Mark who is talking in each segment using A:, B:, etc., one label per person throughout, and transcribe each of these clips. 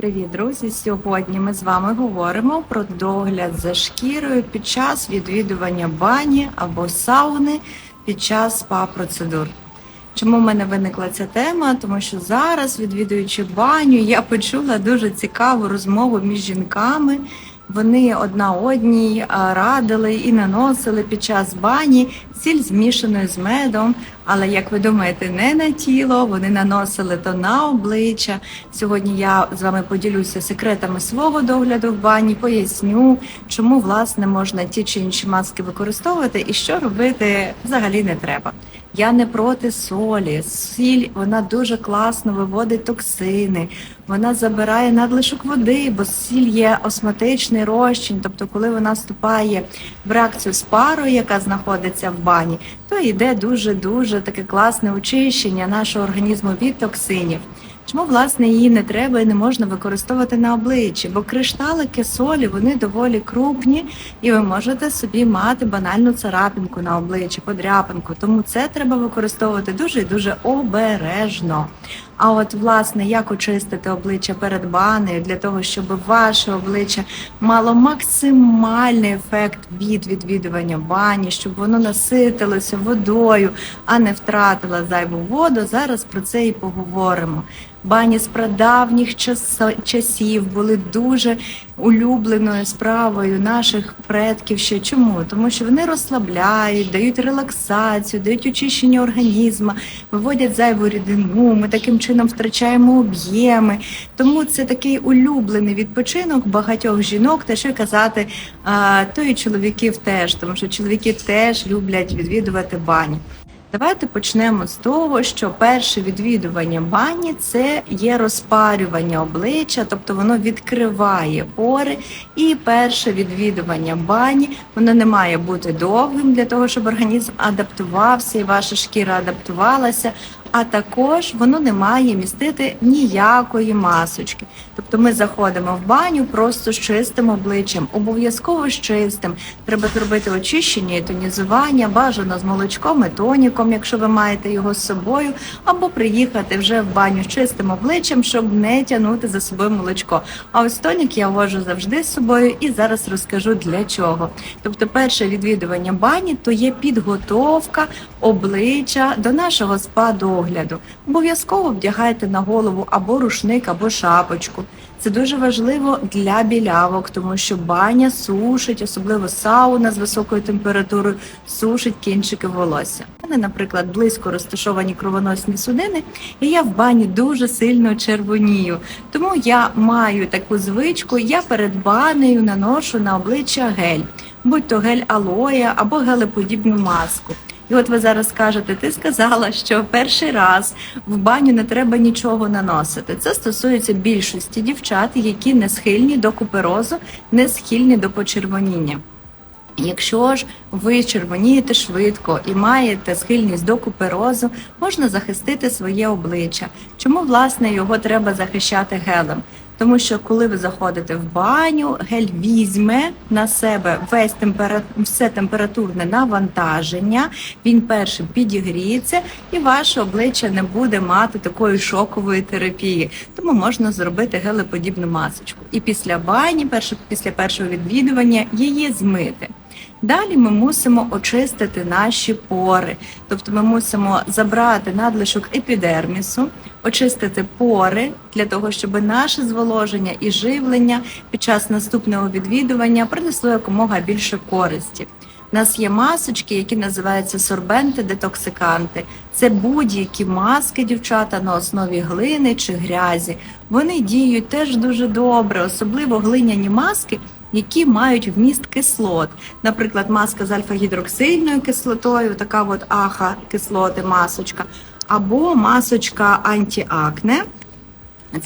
A: Привіт, друзі! Сьогодні ми з вами говоримо про догляд за шкірою під час відвідування бані або сауни під час спа-процедур. Чому в мене виникла ця тема? Тому що зараз, відвідуючи баню, я почула дуже цікаву розмову між жінками. Вони одна одній радили і наносили під час бані сіль змішаною з медом. Але як ви думаєте, не на тіло, вони наносили то на обличчя. Сьогодні я з вами поділюся секретами свого догляду в бані, поясню, чому власне можна ті чи інші маски використовувати і що робити взагалі не треба. Я не проти солі. Сіль вона дуже класно виводить токсини, вона забирає надлишок води, бо сіль є осматичний розчин. Тобто, коли вона вступає в реакцію з парою, яка знаходиться в бані, то йде дуже дуже таке класне очищення нашого організму від токсинів. Чому власне її не треба і не можна використовувати на обличчі? Бо кришталики солі вони доволі крупні, і ви можете собі мати банальну царапинку на обличчі, подряпинку. Тому це треба використовувати дуже і дуже обережно. А от власне як очистити обличчя перед банею для того, щоб ваше обличчя мало максимальний ефект від відвідування бані, щоб воно наситилося водою, а не втратило зайву воду. Зараз про це і поговоримо. Бані з прадавніх часів були дуже улюбленою справою наших предків. Ще чому? Тому що вони розслабляють, дають релаксацію, дають очищення організму, виводять зайву рідину. Ми таким чином втрачаємо об'єми. Тому це такий улюблений відпочинок багатьох жінок, та що й казати, то і чоловіків теж, тому що чоловіки теж люблять відвідувати бані. Давайте почнемо з того, що перше відвідування бані це є розпарювання обличчя, тобто воно відкриває пори. І перше відвідування бані воно не має бути довгим для того, щоб організм адаптувався і ваша шкіра адаптувалася. А також воно не має містити ніякої масочки. Тобто ми заходимо в баню просто з чистим обличчям, обов'язково з чистим. Треба зробити очищення і тонізування, бажано з молочком і тоніком, якщо ви маєте його з собою, або приїхати вже в баню з чистим обличчям, щоб не тягнути за собою молочко. А ось тонік я вожу завжди з собою і зараз розкажу для чого. Тобто, перше відвідування бані то є підготовка обличчя до нашого спа-догляду. Обов'язково вдягайте на голову або рушник, або шапочку. Це дуже важливо для білявок, тому що баня сушить, особливо сауна з високою температурою, сушить кінчики волосся. У мене, наприклад, близько розташовані кровоносні судини, і я в бані дуже сильно червонію. Тому я маю таку звичку, я перед банею наношу на обличчя гель, будь то гель алоя або гелеподібну маску. І от ви зараз скажете, ти сказала, що перший раз в баню не треба нічого наносити. Це стосується більшості дівчат, які не схильні до куперозу, не схильні до почервоніння. Якщо ж ви червонієте швидко і маєте схильність до куперозу, можна захистити своє обличчя. Чому власне його треба захищати гелем? Тому що коли ви заходите в баню, гель візьме на себе весь температур, все температурне навантаження, він першим підігріється, і ваше обличчя не буде мати такої шокової терапії. Тому можна зробити гелеподібну масочку. І після бані, перше, після першого відвідування, її змити. Далі ми мусимо очистити наші пори, тобто ми мусимо забрати надлишок епідермісу, очистити пори для того, щоб наше зволоження і живлення під час наступного відвідування принесло якомога більше користі. У нас є масочки, які називаються сорбенти, детоксиканти. Це будь-які маски, дівчата на основі глини чи грязі. Вони діють теж дуже добре, особливо глиняні маски які мають вміст кислот. Наприклад, маска з альфа-гідроксильною кислотою, така от аха кислоти, масочка, або масочка антіакне.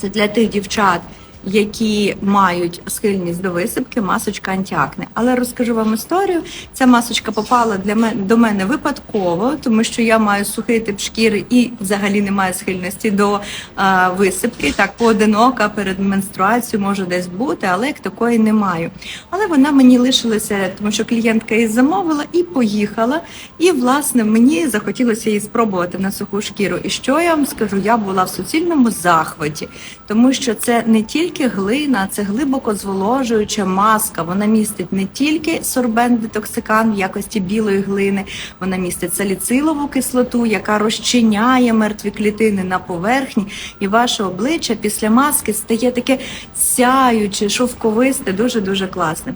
A: Це для тих дівчат, які мають схильність до висипки, масочка антіакне. Але розкажу вам історію. Ця масочка попала для мене до мене випадково, тому що я маю сухий тип шкіри і взагалі не маю схильності до а, висипки. Так, поодинока перед менструацією може десь бути, але як такої не маю. Але вона мені лишилася, тому що клієнтка її замовила і поїхала. І, власне, мені захотілося її спробувати на суху шкіру. І що я вам скажу? Я була в суцільному захваті, тому що це не тільки тільки глина, це глибоко зволожуюча маска. Вона містить не тільки сорбент детоксикан в якості білої глини, вона містить саліцилову кислоту, яка розчиняє мертві клітини на поверхні, і ваше обличчя після маски стає таке сяюче, шовковисте, дуже дуже класне.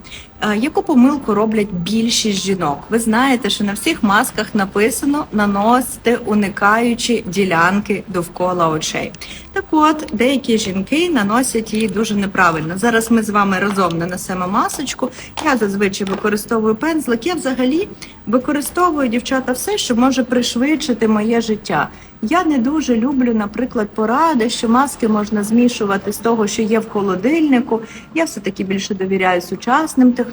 A: Яку помилку роблять більшість жінок? Ви знаєте, що на всіх масках написано наносите уникаючи ділянки довкола очей. Так от, деякі жінки наносять її дуже неправильно. Зараз ми з вами разом нанесемо масочку. Я зазвичай використовую пензлик. Я взагалі використовую дівчата все, що може пришвидшити моє життя. Я не дуже люблю, наприклад, поради, що маски можна змішувати з того, що є в холодильнику. Я все таки більше довіряю сучасним технологіям,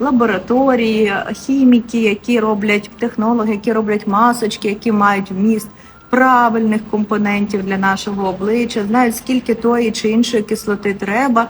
A: лабораторії, хіміки, які роблять технологи, які роблять масочки, які мають вміст правильних компонентів для нашого обличчя, знають скільки тої чи іншої кислоти треба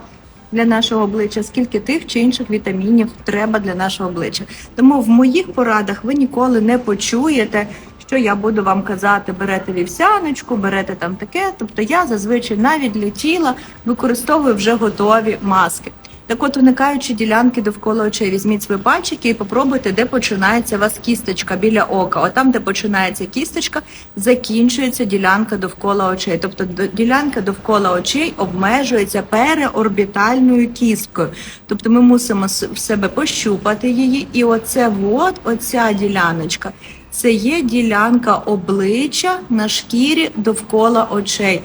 A: для нашого обличчя, скільки тих чи інших вітамінів треба для нашого обличчя. Тому в моїх порадах ви ніколи не почуєте. Що я буду вам казати, берете вівсяночку, берете там таке. Тобто я зазвичай навіть для тіла використовую вже готові маски. Так от, уникаючи ділянки довкола очей, візьміть свої пальчики і попробуйте, де починається у вас кісточка біля ока. От там, де починається кісточка, закінчується ділянка довкола очей. Тобто ділянка довкола очей обмежується переорбітальною кісткою. Тобто ми мусимо в себе пощупати її, і оце от, оця діляночка. Це є ділянка обличчя на шкірі довкола очей.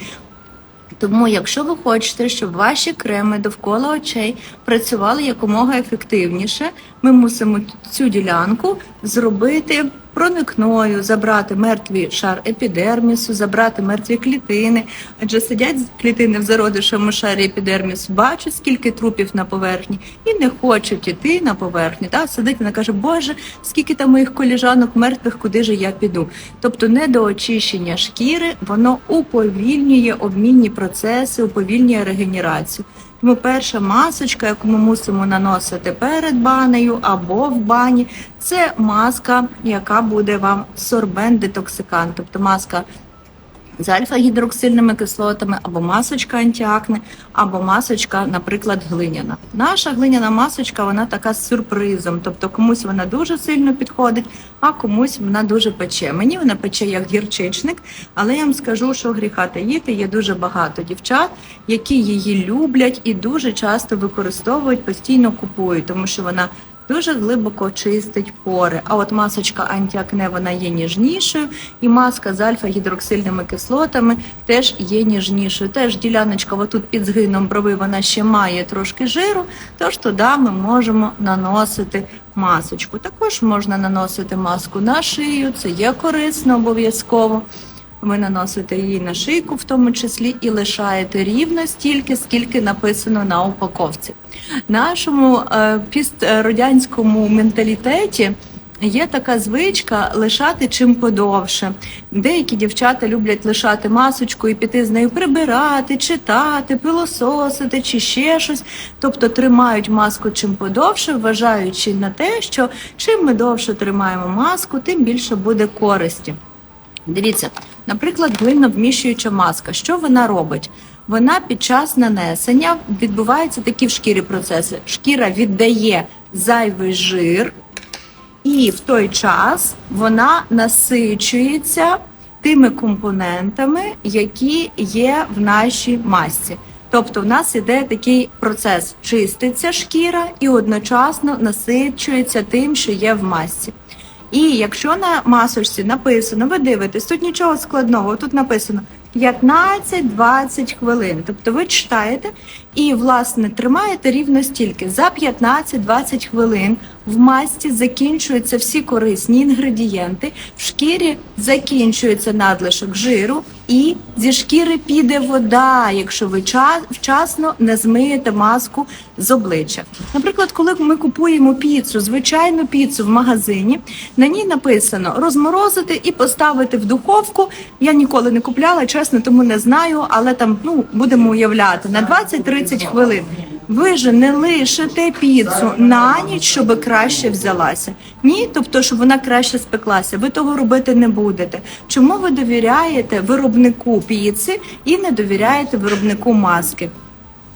A: Тому, якщо ви хочете, щоб ваші креми довкола очей працювали якомога ефективніше, ми мусимо цю ділянку зробити проникною, забрати мертвий шар епідермісу, забрати мертві клітини. Адже сидять клітини в зародишому шарі епідермісу, бачать, скільки трупів на поверхні, і не хочуть іти на поверхню. Та сидить вона каже, Боже, скільки там моїх коліжанок мертвих, куди ж я піду? Тобто недоочищення шкіри воно уповільнює обмінні процеси, уповільнює регенерацію. Тому перша масочка, яку ми мусимо наносити перед банею або в бані, це маска, яка буде вам сорбент детоксикант, тобто маска з альфа-гідроксильними кислотами, або масочка антіакне, або масочка, наприклад, глиняна. Наша глиняна масочка вона така з сюрпризом, тобто комусь вона дуже сильно підходить, а комусь вона дуже пече. Мені вона пече як гірчичник, але я вам скажу, що гріха таїти є дуже багато дівчат, які її люблять і дуже часто використовують, постійно купують, тому що вона дуже глибоко чистить пори. А от масочка антіакне вона є ніжнішою, і маска з альфа-гідроксильними кислотами теж є ніжнішою. Теж діляночка отут під згином брови вона ще має трошки жиру, тож туди ми можемо наносити масочку. Також можна наносити маску на шию, це є корисно обов'язково. Ви наносите її на шийку, в тому числі, і лишаєте рівно стільки, скільки написано на упаковці. Нашому е, пістрадянському менталітеті є така звичка лишати чим подовше. Деякі дівчата люблять лишати масочку і піти з нею прибирати, читати, пилососити чи ще щось. Тобто тримають маску чим подовше, вважаючи на те, що чим ми довше тримаємо маску, тим більше буде користі. Дивіться, наприклад, глиновміщуюча маска. Що вона робить? Вона під час нанесення відбуваються такі в шкірі процеси. Шкіра віддає зайвий жир, і в той час вона насичується тими компонентами, які є в нашій масці. Тобто в нас іде такий процес: чиститься шкіра і одночасно насичується тим, що є в масці. І якщо на масочці написано, ви дивитесь, тут нічого складного, тут написано 15-20 хвилин. Тобто ви читаєте і, власне, тримаєте рівно стільки. За 15-20 хвилин в масці закінчуються всі корисні інгредієнти, в шкірі закінчується надлишок жиру, і зі шкіри піде вода, якщо ви ча- вчасно не змиєте маску з обличчя. Наприклад, коли ми купуємо піцу, звичайну піцу в магазині, на ній написано розморозити і поставити в духовку. Я ніколи не купляла, чесно, тому не знаю, але там ну будемо уявляти на 20-30 хвилин. Ви ж не лишите піцу на ніч, щоб краще взялася. Ні, тобто, щоб вона краще спеклася. Ви того робити не будете. Чому ви довіряєте виробнику піци і не довіряєте виробнику маски?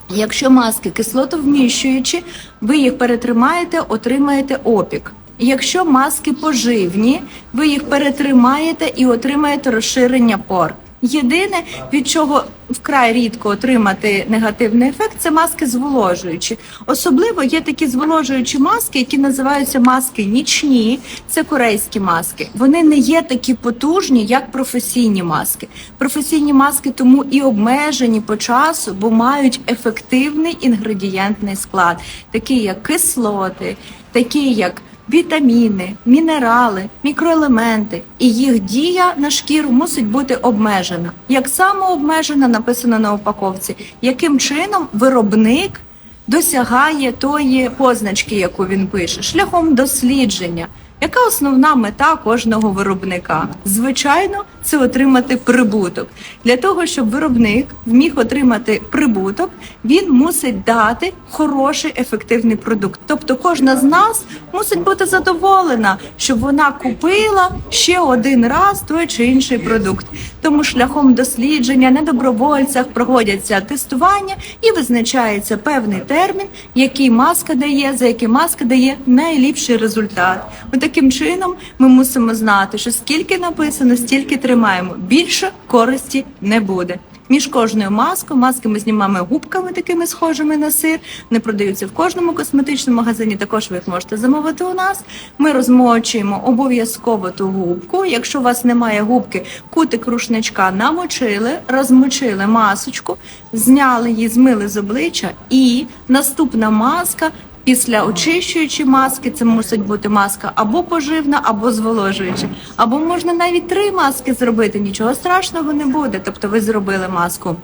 A: Якщо маски кислотовміщуючі, ви їх перетримаєте, отримаєте опік. Якщо маски поживні, ви їх перетримаєте і отримаєте розширення пор. Єдине, від чого вкрай рідко отримати негативний ефект, це маски зволожуючі. Особливо є такі зволожуючі маски, які називаються маски нічні. Це корейські маски. Вони не є такі потужні, як професійні маски. Професійні маски тому і обмежені по часу, бо мають ефективний інгредієнтний склад, такий як кислоти, такі як вітаміни, мінерали, мікроелементи, і їх дія на шкіру мусить бути обмежена. Як самообмежена, написано на упаковці, яким чином виробник досягає тої позначки, яку він пише, шляхом дослідження. Яка основна мета кожного виробника? Звичайно, це отримати прибуток. Для того, щоб виробник вміг отримати прибуток, він мусить дати хороший ефективний продукт. Тобто, кожна з нас мусить бути задоволена, щоб вона купила ще один раз той чи інший продукт. Тому шляхом дослідження на добровольцях проводяться тестування і визначається певний термін, який маска дає, за який маска дає найліпший результат. Таким чином ми мусимо знати, що скільки написано, стільки тримаємо. Більше користі не буде. Між кожною маскою, маски ми знімаємо губками, такими схожими на сир. Вони продаються в кожному косметичному магазині. Також ви їх можете замовити у нас. Ми розмочуємо обов'язково ту губку. Якщо у вас немає губки, кутик рушничка намочили, розмочили масочку, зняли її, змили з обличчя, і наступна маска Після очищуючої маски це мусить бути маска або поживна, або зволожуюча, або можна навіть три маски зробити. Нічого страшного не буде. Тобто, ви зробили маску.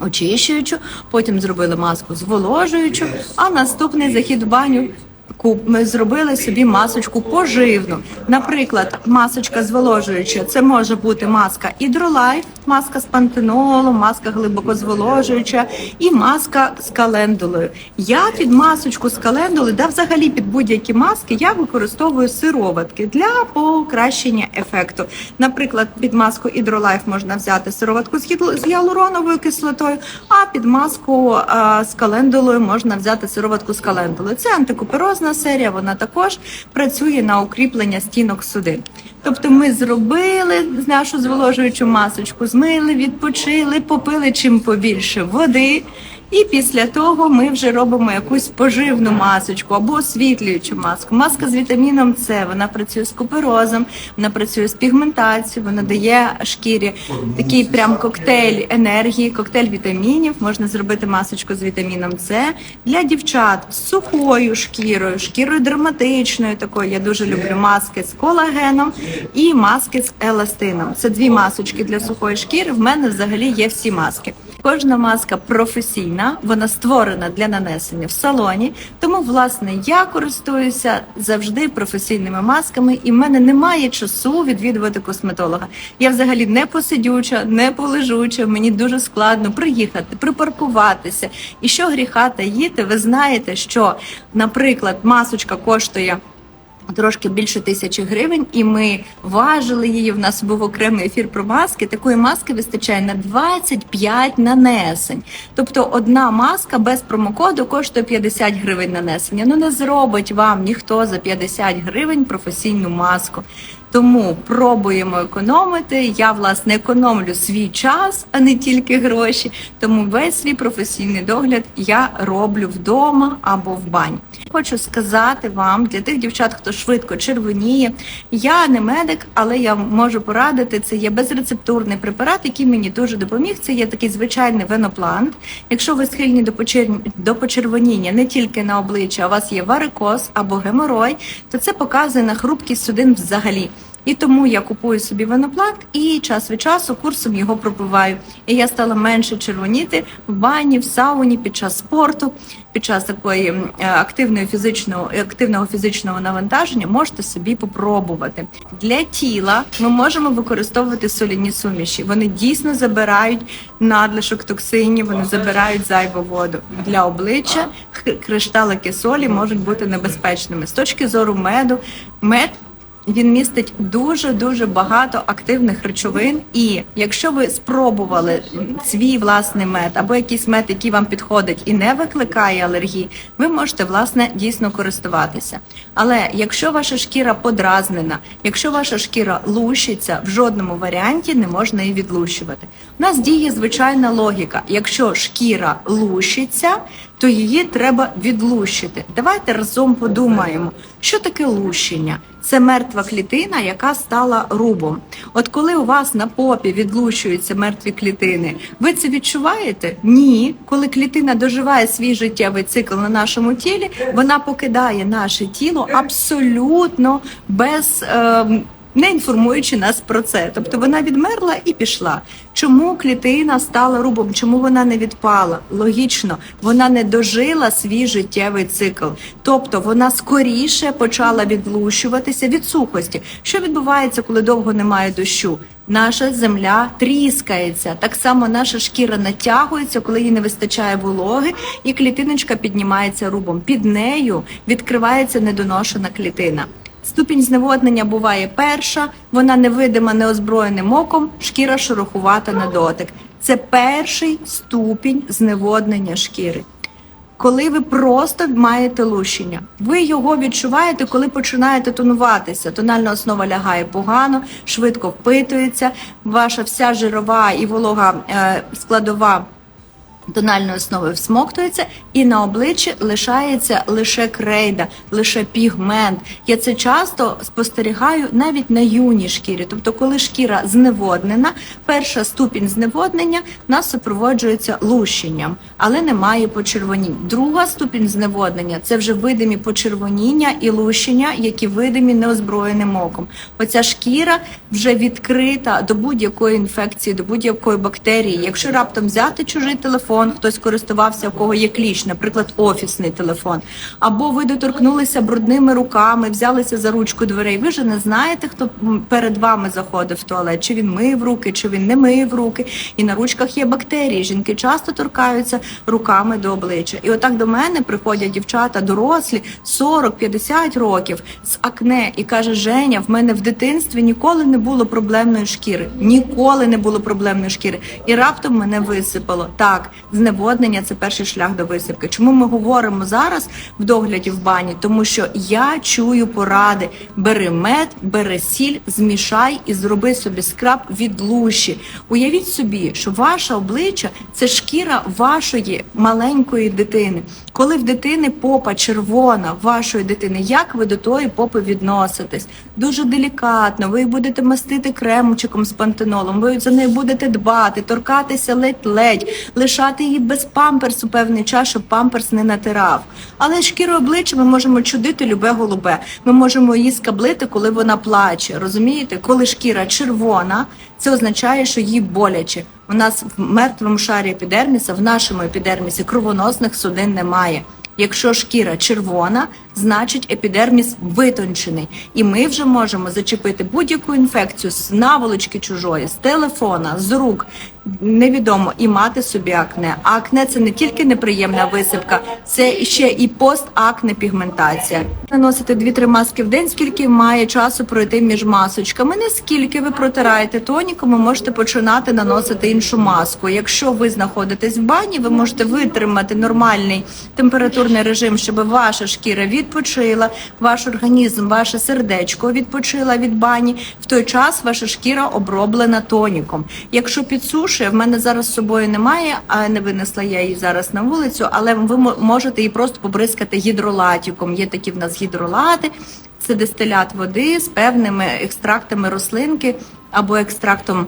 A: Очищуючу, потім зробили маску зволожуючу, а наступний захід в баню ми зробили собі масочку поживну. Наприклад, масочка зволожуюча. Це може бути маска Hydrolife, маска з пантенолом, маска глибоко зволожуюча і маска з календулою. Я під масочку з календули, да взагалі під будь-які маски, я використовую сироватки для покращення ефекту. Наприклад, під маску Hydrolife можна взяти сироватку з гіалуроновою кислотою, а під маску а, з календулою можна взяти сироватку з календулою. Це антикуперозна серія, вона також працює на укріплення стінок судин. Тобто ми зробили нашу зволожуючу масочку, змили, відпочили, попили чим побільше води. І після того ми вже робимо якусь поживну масочку або освітлюючу маску. Маска з вітаміном С, вона працює з куперозом, вона працює з пігментацією, вона дає шкірі такий прям коктейль енергії, коктейль вітамінів. Можна зробити масочку з вітаміном С для дівчат з сухою шкірою, шкірою дерматичною. Такою я дуже люблю маски з колагеном і маски з еластином. Це дві масочки для сухої шкіри. В мене взагалі є всі маски. Кожна маска професійна, вона створена для нанесення в салоні. Тому, власне, я користуюся завжди професійними масками, і в мене немає часу відвідувати косметолога. Я взагалі не посидюча, не полежуча. Мені дуже складно приїхати, припаркуватися. І що гріха таїти, ви знаєте, що, наприклад, масочка коштує. Трошки більше тисячі гривень, і ми важили її. В нас був окремий ефір про маски. Такої маски вистачає на 25 нанесень. Тобто одна маска без промокоду коштує 50 гривень нанесення. Ну не зробить вам ніхто за 50 гривень професійну маску. Тому пробуємо економити. Я власне економлю свій час, а не тільки гроші. Тому весь свій професійний догляд я роблю вдома або в бані. Хочу сказати вам для тих дівчат, хто швидко червоніє. Я не медик, але я можу порадити. Це є безрецептурний препарат, який мені дуже допоміг. Це є такий звичайний веноплант. Якщо ви схильні до почер- до почервоніння не тільки на обличчя, а у вас є варикоз або геморой, то це показує на хрупкість судин взагалі. І тому я купую собі веноплант і час від часу курсом його пропиваю. І я стала менше червоніти в бані, в сауні під час спорту, під час такої е, активної фізичного активного фізичного навантаження можете собі попробувати. Для тіла ми можемо використовувати соляні суміші. Вони дійсно забирають надлишок токсинів, вони забирають зайву воду. Для обличчя кришталики солі можуть бути небезпечними з точки зору меду. Мед Він містить дуже дуже багато активних речовин. І якщо ви спробували свій власний мед або якийсь мед, який вам підходить і не викликає алергії, ви можете власне дійсно користуватися. Але якщо ваша шкіра подразнена, якщо ваша шкіра лущиться, в жодному варіанті не можна її відлущувати. У нас діє звичайна логіка. Якщо шкіра лущиться, то її треба відлущити. Давайте разом подумаємо, що таке лущення. Це мертва клітина, яка стала рубом. От коли у вас на попі відлущуються мертві клітини, ви це відчуваєте? Ні. Коли клітина доживає свій життєвий цикл на нашому тілі, вона покидає наше тіло абсолютно без. Е, не інформуючи нас про це, тобто вона відмерла і пішла. Чому клітина стала рубом? Чому вона не відпала? Логічно, вона не дожила свій життєвий цикл, тобто вона скоріше почала відлущуватися від сухості. Що відбувається, коли довго немає дощу? Наша земля тріскається. Так само наша шкіра натягується, коли їй не вистачає вологи, і клітиночка піднімається рубом. Під нею відкривається недоношена клітина. Ступінь зневоднення буває перша, вона невидима неозброєним оком, шкіра шерохувата на дотик. Це перший ступінь зневоднення шкіри. Коли ви просто маєте лущення, ви його відчуваєте, коли починаєте тонуватися. Тональна основа лягає погано, швидко впитується. Ваша вся жирова і волога е, складова тональної основи всмоктується, і на обличчі лишається лише крейда, лише пігмент. Я це часто спостерігаю навіть на юній шкірі. Тобто, коли шкіра зневоднена, перша ступінь зневоднення нас супроводжується лущенням, але немає почервонінь. Друга ступінь зневоднення це вже видимі почервоніння і лущення, які видимі неозброєним оком. Оця шкіра вже відкрита до будь-якої інфекції, до будь-якої бактерії. Якщо раптом взяти чужий телефон, хтось користувався, у кого є кліч, наприклад, офісний телефон, або ви доторкнулися брудними руками, взялися за ручку дверей. Ви ж не знаєте, хто перед вами заходив в туалет, чи він мив руки, чи він не мив руки. І на ручках є бактерії. Жінки часто торкаються руками до обличчя. І отак до мене приходять дівчата дорослі 40-50 років з акне і каже: Женя, в мене в дитинстві ніколи не було проблемної шкіри. Ніколи не було проблемної шкіри. І раптом мене висипало. Так, зневоднення це перший шлях до висипки. Чому ми говоримо зараз в догляді в бані? Тому що я чую поради: бери мед, бери сіль, змішай і зроби собі скраб від лущі. Уявіть собі, що ваше обличчя це шкіра вашої маленької дитини. Коли в дитини попа червона, вашої дитини, як ви до тої попи відноситесь? Дуже делікатно. Ви будете мастити кремчиком з пантенолом, ви за нею будете дбати, торкатися ледь-ледь, лишати її без памперсу певний час, щоб памперс не натирав. Але шкіру обличчя ми можемо чудити любе голубе. Ми можемо її скаблити, коли вона плаче. Розумієте, коли шкіра червона, це означає, що їй боляче. У нас в мертвому шарі епідерміса, в нашому епідермісі кровоносних судин немає. Якщо шкіра червона, значить епідерміс витончений, і ми вже можемо зачепити будь-яку інфекцію з наволочки чужої, з телефона, з рук. Невідомо і мати собі акне. Акне це не тільки неприємна висипка, це ще і постакне пігментація. Наносите 2-3 маски в день, скільки має часу пройти між масочками. Не скільки ви протираєте тоніком, ви можете починати наносити іншу маску. Якщо ви знаходитесь в бані, ви можете витримати нормальний температурний режим, щоб ваша шкіра відпочила, ваш організм, ваше сердечко відпочила від бані. В той час ваша шкіра оброблена тоніком. Якщо підсушує, в мене зараз з собою немає, а не винесла я її зараз на вулицю, але ви можете її просто побризкати гідролатіком. Є такі в нас гідролати. Це дистилят води з певними екстрактами рослинки або екстрактом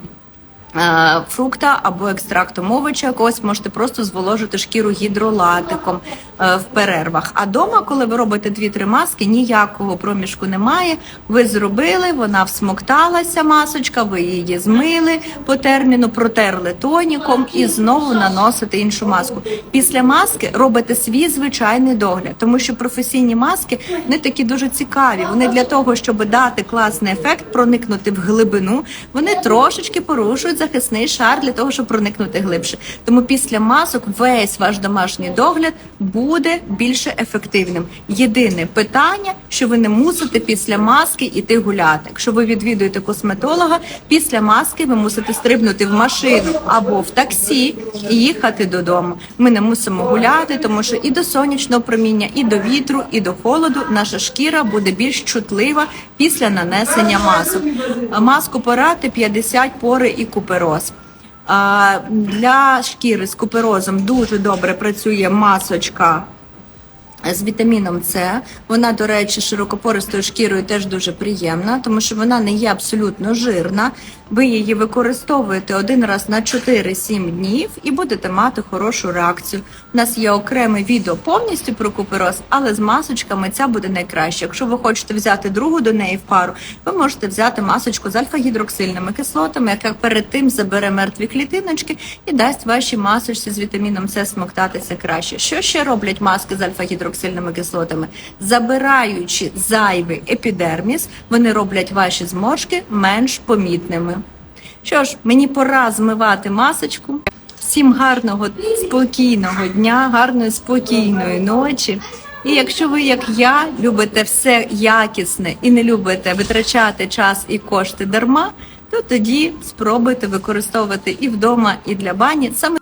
A: фрукта або екстрактом овоча якогось можете просто зволожити шкіру гідролатиком е, в перервах. А дома, коли ви робите 2-3 маски, ніякого проміжку немає. Ви зробили, вона всмокталася, масочка, ви її змили по терміну, протерли тоніком і знову наносите іншу маску. Після маски робите свій звичайний догляд, тому що професійні маски не такі дуже цікаві. Вони для того, щоб дати класний ефект, проникнути в глибину, вони трошечки порушують захисний шар для того, щоб проникнути глибше. Тому після масок весь ваш домашній догляд буде більше ефективним. Єдине питання, що ви не мусите після маски іти гуляти. Якщо ви відвідуєте косметолога, після маски ви мусите стрибнути в машину або в таксі і їхати додому. Ми не мусимо гуляти, тому що і до сонячного проміння, і до вітру, і до холоду наша шкіра буде більш чутлива після нанесення масок. Маску порати 50 пори і купероз. А, Для шкіри з куперозом дуже добре працює масочка з вітаміном С. Вона, до речі, широкопористою шкірою теж дуже приємна, тому що вона не є абсолютно жирна. Ви її використовуєте один раз на 4-7 днів і будете мати хорошу реакцію. У нас є окреме відео повністю про купероз, але з масочками ця буде найкраще. Якщо ви хочете взяти другу до неї в пару, ви можете взяти масочку з альфа-гідроксильними кислотами, яка перед тим забере мертві клітиночки і дасть вашій масочці з вітаміном С смоктатися краще. Що ще роблять маски з альфа-гідроксильними кислотами? Забираючи зайвий епідерміс, вони роблять ваші зморшки менш помітними. Що ж, мені пора змивати масочку. Всім гарного, спокійного дня, гарної спокійної ночі. І якщо ви, як я, любите все якісне і не любите витрачати час і кошти дарма, то тоді спробуйте використовувати і вдома, і для бані саме